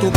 మద్దతు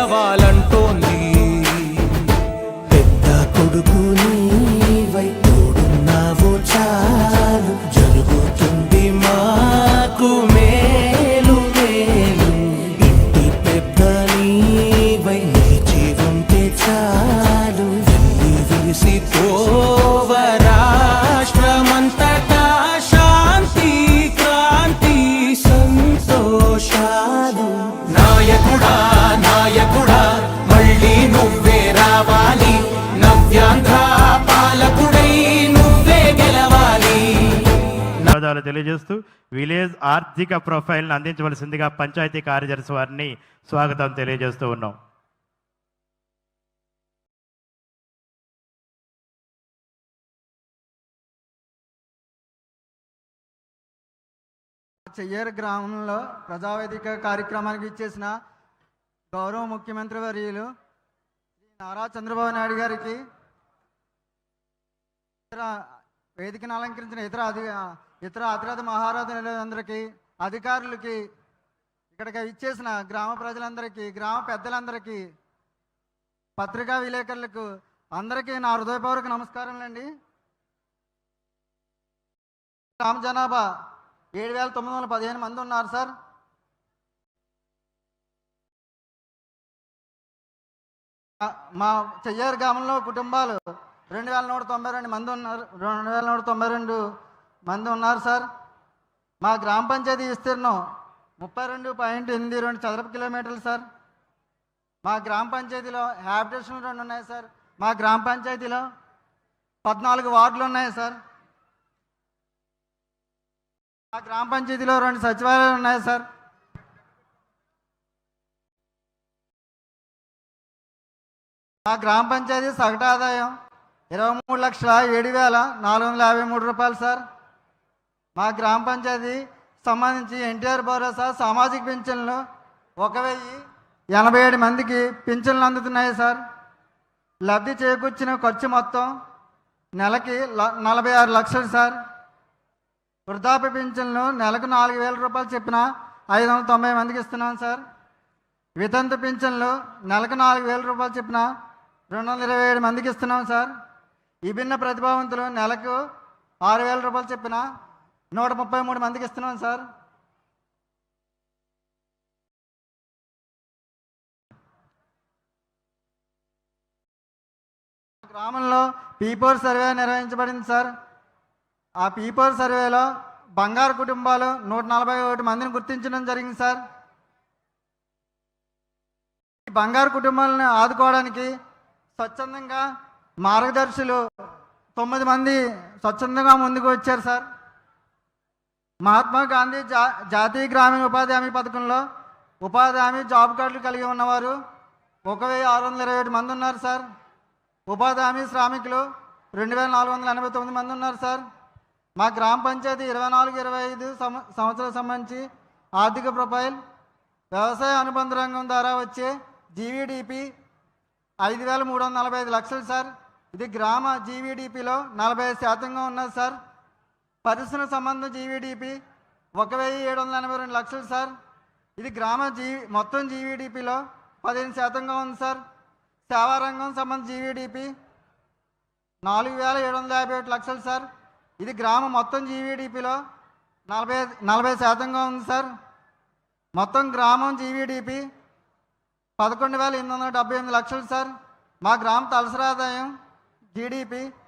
గెలవాలంటోంది. ధన్యవాదాలు తెలియజేస్తూ విలేజ్ ఆర్థిక ప్రొఫైల్ను అందించవలసిందిగా పంచాయతీ కార్యదర్శి వారిని స్వాగతం తెలియజేస్తూ ఉన్నాం. చెయ్యేరు గ్రామంలో ప్రజావేదిక కార్యక్రమానికి ఇచ్చేసిన గౌరవ ముఖ్యమంత్రి వర్యులు నారా చంద్రబాబు నాయుడు గారికి ఇతర వేదికను అలంకరించిన ఇతర అధి ఇతర అతిరథ మహారాధులందరికీ అధికారులకి ఇక్కడికి ఇచ్చేసిన గ్రామ ప్రజలందరికీ గ్రామ పెద్దలందరికీ పత్రికా విలేకరులకు అందరికీ నా హృదయపూర్వక అండి గ్రామ జనాభా ఏడు వేల తొమ్మిది వందల పదిహేను మంది ఉన్నారు సార్. మా చెయ్యారు గ్రామంలో కుటుంబాలు రెండు వేల నూట తొంభై రెండు మంది ఉన్నారు రెండు వేల నూట తొంభై రెండు మంది ఉన్నారు సార్. మా గ్రామ పంచాయతీ విస్తీర్ణం ముప్పై రెండు పాయింట్ ఎనిమిది రెండు చదరపు కిలోమీటర్లు సార్. మా గ్రామ పంచాయతీలో హ్యాబిటేషన్లు రెండు ఉన్నాయి సార్. మా గ్రామ పంచాయతీలో పద్నాలుగు వార్డులు ఉన్నాయి సార్. మా గ్రామ పంచాయతీలో రెండు సచివాలయాలు ఉన్నాయి సార్. మా గ్రామ పంచాయతీ సగటు ఆదాయం ఇరవై మూడు లక్షల ఏడు వేల నాలుగు వందల యాభై మూడు రూపాయలు సార్. మా గ్రామ పంచాయతీ సంబంధించి ఎన్టీఆర్ భరోసా సామాజిక పింఛన్లు ఒక వెయ్యి ఎనభై ఏడు మందికి పింఛన్లు అందుతున్నాయి సార్. లబ్ధి చేకూర్చిన ఖర్చు మొత్తం నెలకి ల- నలభై ఆరు లక్షలు సార్. వృద్ధాప్య పింఛన్లు నెలకు నాలుగు వేల రూపాయలు చెప్పిన ఐదు వందల తొంభై మందికి ఇస్తున్నాం సార్. వితంతు పింఛన్లు నెలకు నాలుగు వేల రూపాయలు చెప్పిన రెండు వందల ఇరవై ఏడు మందికి ఇస్తున్నాం సార్. విభిన్న ప్రతిభావంతులు నెలకు ఆరు వేల రూపాయలు చెప్పిన నూట ముప్పై మూడు మందికి ఇస్తున్నాం సార్. గ్రామంలో పీపోర్ సర్వే నిర్వహించబడింది సార్. ఆ పీపోర్ సర్వేలో బంగారు కుటుంబాలు నూట నలభై ఒకటి మందిని గుర్తించడం జరిగింది సార్. ఈ బంగారు కుటుంబాలను ఆదుకోవడానికి స్వచ్ఛందంగా మార్గదర్శులు తొమ్మిది మంది స్వచ్ఛందంగా ముందుకు వచ్చారు సార్. మహాత్మా గాంధీ జా జాతీయ గ్రామీణ ఉపాధి హామీ పథకంలో ఉపాధి హామీ జాబ్ కార్డులు కలిగి ఉన్నవారు ఒక వెయ్యి ఆరు వందల ఇరవై ఏడు మంది ఉన్నారు సార్. ఉపాధి హామీ శ్రామికులు రెండు వేల నాలుగు వందల ఎనభై తొమ్మిది మంది ఉన్నారు సార్. మా గ్రామ పంచాయతీ ఇరవై నాలుగు ఇరవై ఐదు సంవ సంవత్సరాలకు సంబంధించి ఆర్థిక ప్రొఫైల్ వ్యవసాయ అనుబంధ రంగం ద్వారా వచ్చే జీవీడిపి ఐదు వేల మూడు వందల నలభై ఐదు లక్షలు సార్. ఇది గ్రామ జీవీడిపిలో నలభై ఐదు శాతంగా ఉన్నది సార్. పరిశ్రమ సంబంధం జీవీడిపి ఒక వెయ్యి ఏడు వందల ఎనభై రెండు లక్షలు సార్. ఇది గ్రామ జీ మొత్తం జీవీడిపిలో పదిహేను శాతంగా ఉంది సార్. సేవా రంగం సంబంధ జీవీడిపి నాలుగు వేల ఏడు వందల యాభై ఒకటి లక్షలు సార్. ఇది గ్రామం మొత్తం జీవీడిపిలో నలభై నలభై శాతంగా ఉంది సార్. మొత్తం గ్రామం జీవీడిపి పదకొండు వేల ఎనిమిది వందల డెబ్బై ఎనిమిది లక్షలు సార్. మా గ్రామ తలసరాదాయం జీడిపి